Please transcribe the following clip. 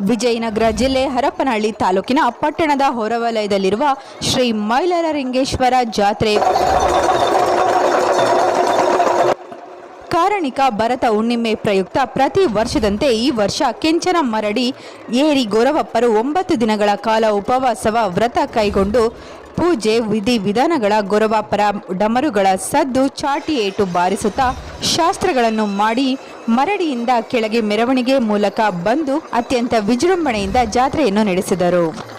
ವಿಜಯನಗರ ಜಿಲ್ಲೆ ಹರಪನಹಳ್ಳಿ ತಾಲೂಕಿನ ಪಟ್ಟಣದ ಹೊರವಲಯದಲ್ಲಿರುವ ಶ್ರೀ ಮೈಲರಲಿಂಗೇಶ್ವರ ಜಾತ್ರೆ. ಕಾರಣಿಕ ಭರತ ಹುಣ್ಣಿಮೆ ಪ್ರಯುಕ್ತ ಪ್ರತಿ ವರ್ಷದಂತೆ ಈ ವರ್ಷ ಕೆಂಚನ ಮರಡಿ ಏರಿ ಗೊರವಪ್ಪರು ಒಂಬತ್ತು ದಿನಗಳ ಕಾಲ ಉಪವಾಸವ ವ್ರತ ಕೈಗೊಂಡು ಪೂಜೆ ವಿಧಿ ವಿಧಾನಗಳ ಗೊರವಪ್ಪರ ಡಮರುಗಳ ಸದ್ದು ಚಾಟಿಯೇಟು ಬಾರಿಸುತ್ತಾ ಶಾಸ್ತ್ರಗಳನ್ನು ಮಾಡಿ ಮರಡಿಯಿಂದ ಕೆಳಗೆ ಮೆರವಣಿಗೆ ಮೂಲಕ ಬಂದು ಅತ್ಯಂತ ವಿಜೃಂಭಣೆಯಿಂದ ಜಾತ್ರೆಯನ್ನು ನಡೆಸಿದರು.